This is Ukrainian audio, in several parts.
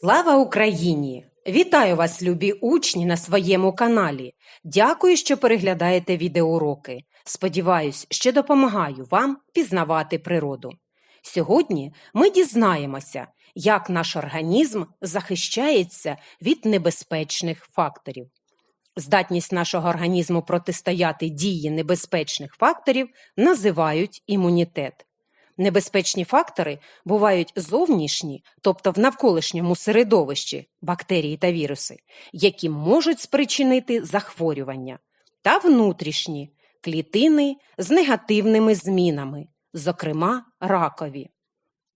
Слава Україні! Вітаю вас, любі учні, на своєму каналі. Дякую, що переглядаєте відеоуроки. Сподіваюсь, що допомагаю вам пізнавати природу. Сьогодні ми дізнаємося, як наш організм захищається від небезпечних факторів. Здатність нашого організму протистояти дії небезпечних факторів називають імунітет. Небезпечні фактори бувають зовнішні, тобто в навколишньому середовищі бактерії та віруси, які можуть спричинити захворювання, та внутрішні клітини з негативними змінами, зокрема ракові.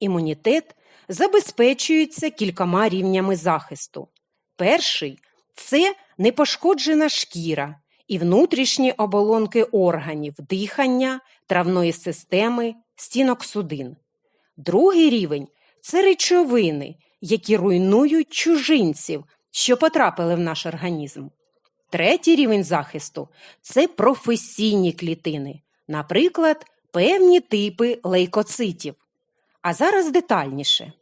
Імунітет забезпечується кількома рівнями захисту. Перший це непошкоджена шкіра і внутрішні оболонки органів дихання, травної системи, стінок судин. Другий рівень це речовини, які руйнують чужинців, що потрапили в наш організм. Третій рівень захисту це професійні клітини, наприклад, певні типи лейкоцитів. А зараз детальніше.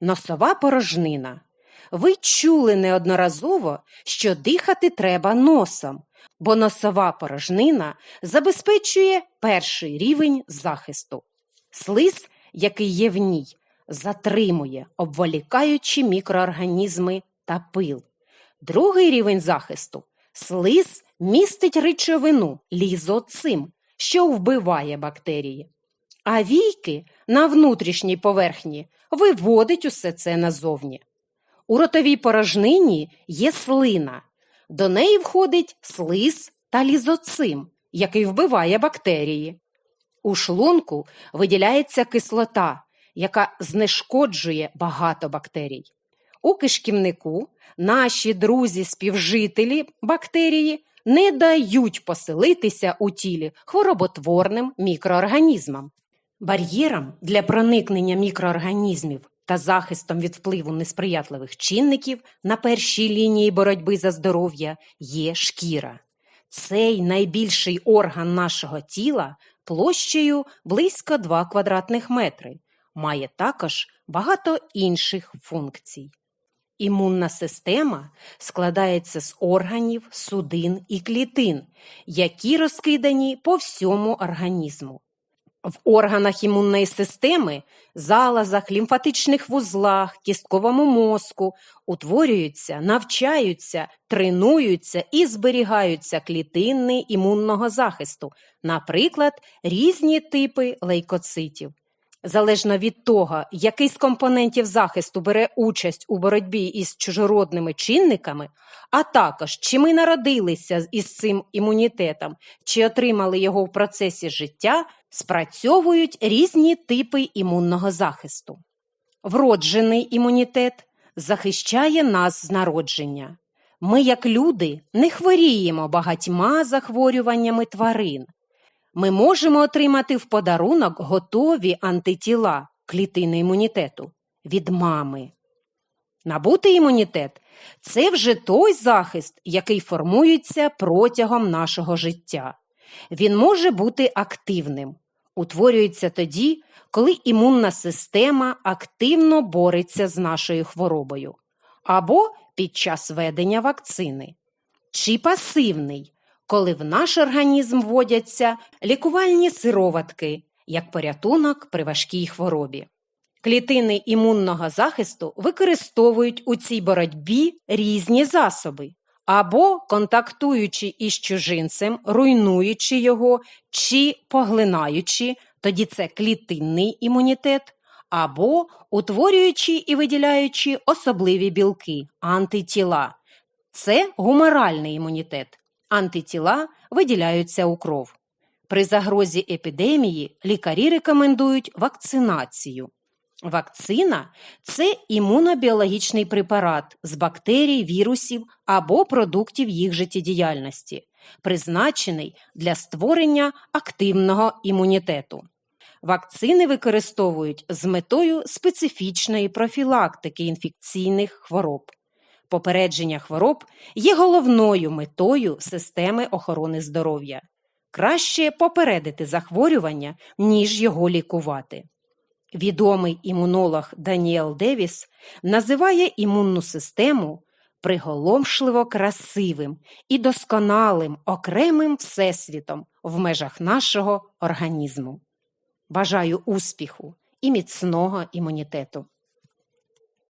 Носова порожнина. Ви чули неодноразово, що дихати треба носом, бо носова порожнина забезпечує перший рівень захисту. Слиз, який є в ній, затримує, обволікаючи мікроорганізми та пил. Другий рівень захисту слиз містить речовину лізоцим, що вбиває бактерії. А війки на внутрішній поверхні виводить усе це назовні. У ротовій порожнині є слина. До неї входить слиз та лізоцим, який вбиває бактерії. У шлунку виділяється кислота, яка знешкоджує багато бактерій. У кишківнику наші друзі-співжителі бактерії не дають поселитися у тілі хвороботворним мікроорганізмам. Бар'єром для проникнення мікроорганізмів та захистом від впливу несприятливих чинників на першій лінії боротьби за здоров'я є шкіра. Цей найбільший орган нашого тіла площею близько 2 квадратних метри, має також багато інших функцій. Імунна система складається з органів, судин і клітин, які розкидані по всьому організму. В органах імунної системи, залазах, лімфатичних вузлах, кістковому мозку утворюються, навчаються, тренуються і зберігаються клітини імунного захисту, наприклад, різні типи лейкоцитів. Залежно від того, який з компонентів захисту бере участь у боротьбі із чужородними чинниками, а також чи ми народилися із цим імунітетом, чи отримали його в процесі життя, спрацьовують різні типи імунного захисту. Вроджений імунітет захищає нас з народження. Ми, як люди, не хворіємо багатьма захворюваннями тварин. Ми можемо отримати в подарунок готові антитіла клітини імунітету від мами. Набутий імунітет це вже той захист, який формується протягом нашого життя. Він може бути активним, утворюється тоді, коли імунна система активно бореться з нашою хворобою, або під час ведення вакцини, чи пасивний, коли в наш організм вводяться лікувальні сироватки, як порятунок при важкій хворобі. Клітини імунного захисту використовують у цій боротьбі різні засоби, або контактуючи із чужинцем, руйнуючи його чи поглинаючи, тоді це клітинний імунітет, або утворюючи і виділяючи особливі білки, антитіла. Це гуморальний імунітет. Антитіла виділяються у кров. При загрозі епідемії лікарі рекомендують вакцинацію. Вакцина це імунобіологічний препарат з бактерій, вірусів або продуктів їх життєдіяльності, призначений для створення активного імунітету. Вакцини використовують з метою специфічної профілактики інфекційних хвороб. Попередження хвороб є головною метою системи охорони здоров'я. Краще попередити захворювання, ніж його лікувати. Відомий імунолог Даніел Девіс називає імунну систему приголомшливо красивим і досконалим окремим всесвітом в межах нашого організму. Бажаю успіху і міцного імунітету!